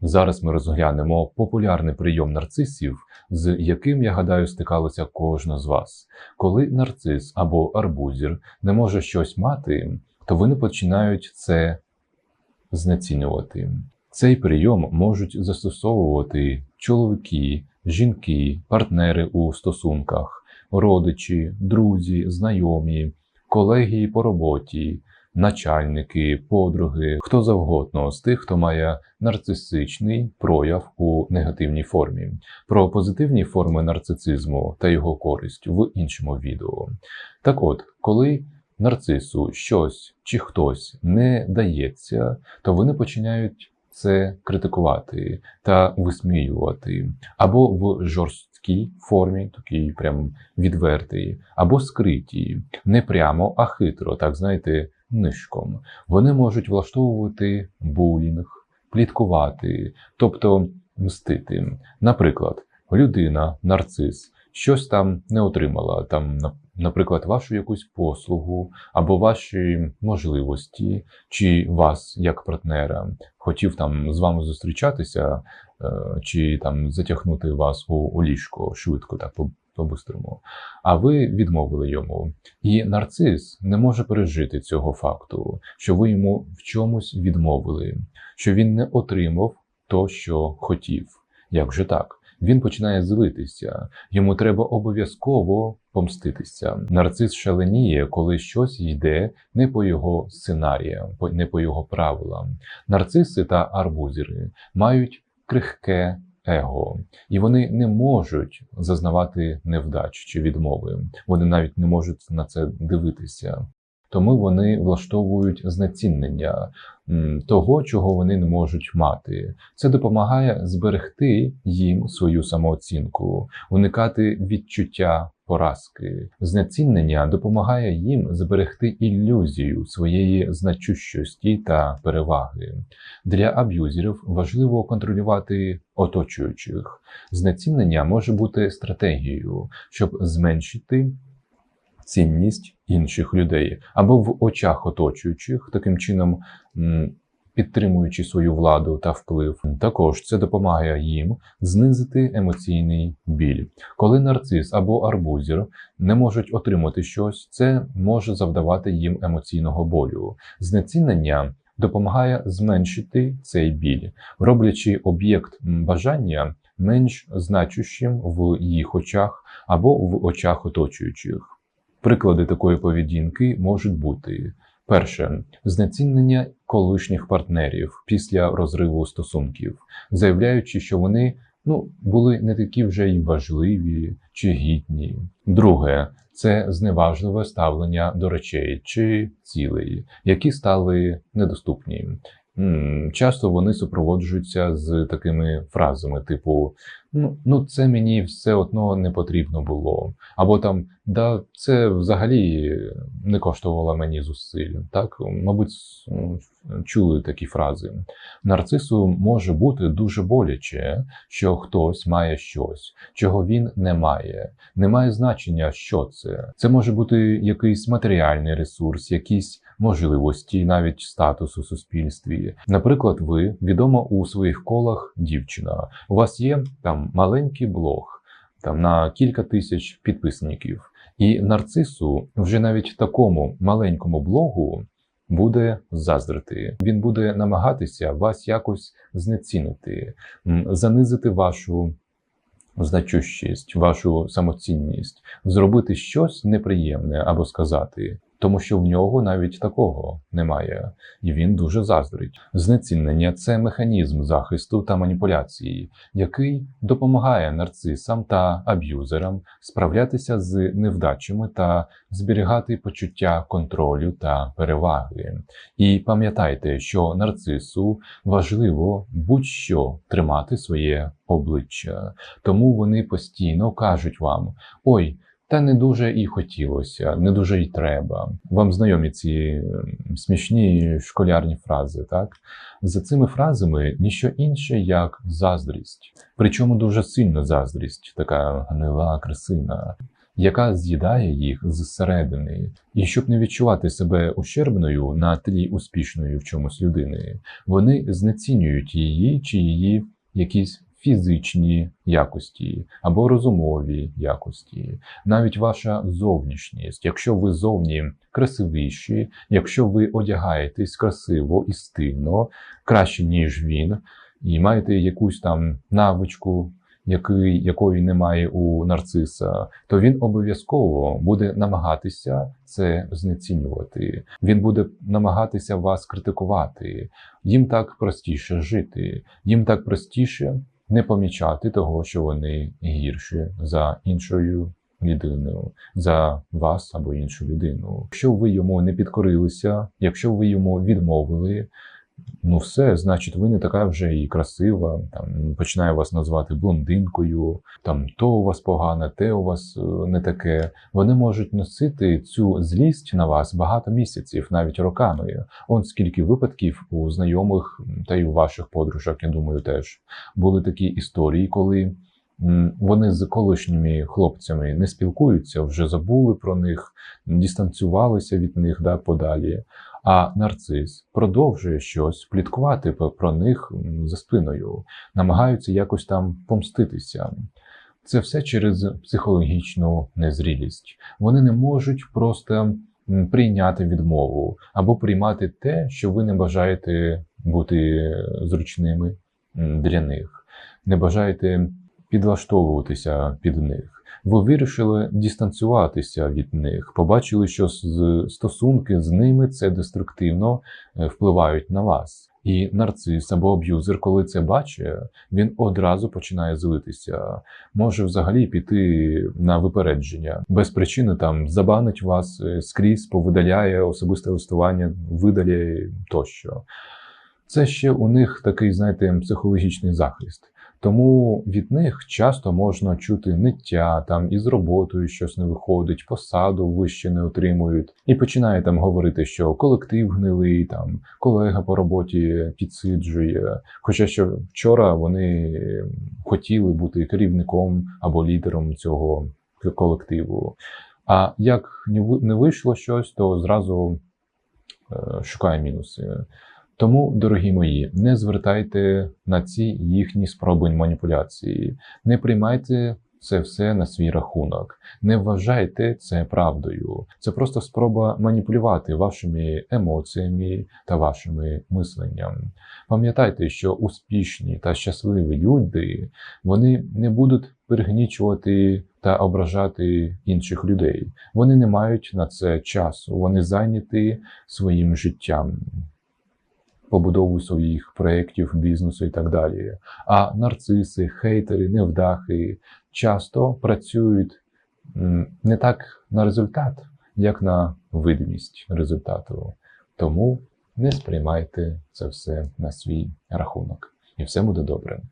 Зараз ми розглянемо популярний прийом нарцисів, з яким, я гадаю, стикалося кожна з вас. Коли нарцис або арбузір не може щось мати, то вони починають це знецінювати. Цей прийом можуть застосовувати чоловіки, жінки, партнери у стосунках, родичі, друзі, знайомі, колеги по роботі, начальники, подруги, хто завгодно з тих, хто має нарцисичний прояв у негативній формі. Про позитивні форми нарцисизму та його користь в іншому відео. Так от, коли нарцису щось чи хтось не дається, то вони починають це критикувати та висміювати або в жорсткій формі, такій прям відвертій, або скритій, не прямо, а хитро, так знаєте, нишком. Вони можуть влаштовувати булінг, пліткувати, тобто мстити. Наприклад, людина, нарцис, щось там не отримала, там, на- наприклад, вашу якусь послугу або ваші можливості, чи вас як партнера хотів там з вами зустрічатися, е, чи там затягнути вас у, у ліжко швидко, так по- по-бистрому. А ви відмовили йому. І нарцис не може пережити цього факту, що ви йому в чомусь відмовили, що він не отримав то, що хотів. Як же так? Він починає злитися, йому треба обов'язково помститися. Нарцис шаленіє, коли щось йде не по його сценаріям, не по його правилам. Нарциси та арбузери мають крихке его, і вони не можуть зазнавати невдач чи відмови. Вони навіть не можуть на це дивитися. Тому вони влаштовують знецінення того, чого вони не можуть мати. Це допомагає зберегти їм свою самооцінку, уникати відчуття поразки. Знецінення допомагає їм зберегти ілюзію своєї значущості та переваги. Для аб'юзерів важливо контролювати оточуючих. Знецінення може бути стратегією, щоб зменшити цінність інших людей або в очах оточуючих, таким чином підтримуючи свою владу та вплив. Також це допомагає їм знизити емоційний біль. Коли нарцис або арбузер не можуть отримати щось, це може завдавати їм емоційного болю. Знецінення допомагає зменшити цей біль, роблячи об'єкт бажання менш значущим в їх очах або в очах оточуючих. Приклади такої поведінки можуть бути перше знецінення колишніх партнерів після розриву стосунків, заявляючи, що вони ну, були не такі вже й важливі чи гідні. Друге це зневажливе ставлення до речей чи цілей, які стали недоступні. Часто вони супроводжуються з такими фразами, типу: ну, ну це мені все одно не потрібно було. Або там да, це взагалі не коштувало мені зусиль. Так, мабуть, чули такі фрази. Нарцису може бути дуже боляче, що хтось має щось, чого він не має. Не має значення, що це. Це може бути якийсь матеріальний ресурс, якісь можливості, навіть статус у суспільстві. Наприклад, ви відома у своїх колах дівчина. У вас є там маленький блог, там на кілька тисяч підписників. І нарцису вже навіть такому маленькому блогу буде заздрити. Він буде намагатися вас якось знецінити, занизити вашу значущість, вашу самоцінність, зробити щось неприємне або сказати, тому що в нього навіть такого немає, і він дуже заздрить. Знецінення це механізм захисту та маніпуляції, який допомагає нарцисам та аб'юзерам справлятися з невдачами та зберігати почуття контролю та переваги. І пам'ятайте, що нарцису важливо будь-що тримати своє обличчя, тому вони постійно кажуть вам: ой. Та не дуже і хотілося, не дуже й треба. Вам знайомі ці смішні школярні фрази, так? За цими фразами ніщо інше, як заздрість. Причому дуже сильна заздрість, така гнила, красина. яка з'їдає їх зсередини. І щоб не відчувати себе ущербною на тлі успішної в чомусь людини, вони знецінюють її чи її якісь фізичні якості або розумові якості, навіть ваша зовнішність. Якщо ви зовні красивіші, якщо ви одягаєтесь красиво і стильно, краще ніж він, і маєте якусь там навичку, який, якої немає у нарциса, то він обов'язково буде намагатися це знецінювати. Він буде намагатися вас критикувати. Їм так простіше жити, їм так простіше не помічати того, що вони гірші за іншою людиною, за вас або іншу людину. Якщо ви йому не підкорилися, якщо ви йому відмовили. Ну, все, значить, ви не така вже і красива. Там починає вас назвати блондинкою, там то у вас погане, те у вас е, не таке. Вони можуть носити цю злість на вас багато місяців, навіть роками. Он скільки випадків у знайомих та й у ваших подружок, я думаю, теж були такі історії, коли вони з колишніми хлопцями не спілкуються, вже забули про них, дистанціювалися від них да, подалі. А нарцис продовжує щось пліткувати про них за спиною, намагаються якось там помститися. Це все через психологічну незрілість. Вони не можуть просто прийняти відмову або приймати те, що ви не бажаєте бути зручними для них, не бажаєте підлаштовуватися під них. Ви вирішили дистанціюватися від них, побачили, що стосунки з ними це деструктивно е, впливають на вас. І нарцис або аб'юзер, коли це бачить, він одразу починає злитися, може взагалі піти на випередження без причини там забанить вас е, скрізь, повидаляє особисте листування, видаляє тощо. Це ще у них такий, знаєте, психологічний захист. Тому від них часто можна чути ниття, там із роботою щось не виходить, посаду вище не отримують, і починає там говорити, що колектив гнилий, там колега по роботі підсиджує. Хоча що вчора вони хотіли бути керівником або лідером цього колективу. А як не ви- не вийшло щось, то зразу е, шукає мінуси. Тому, дорогі мої, не звертайте на ці їхні спроби маніпуляції, не приймайте це все на свій рахунок, не вважайте це правдою. Це просто спроба маніпулювати вашими емоціями та вашими мисленням. Пам'ятайте, що успішні та щасливі люди вони не будуть перегнічувати та ображати інших людей. Вони не мають на це часу, вони зайняті своїм життям побудову своїх проєктів, бізнесу і так далі. А нарциси, хейтери, невдахи часто працюють не так на результат, як на видимість результату. Тому не сприймайте це все на свій рахунок, і все буде добре.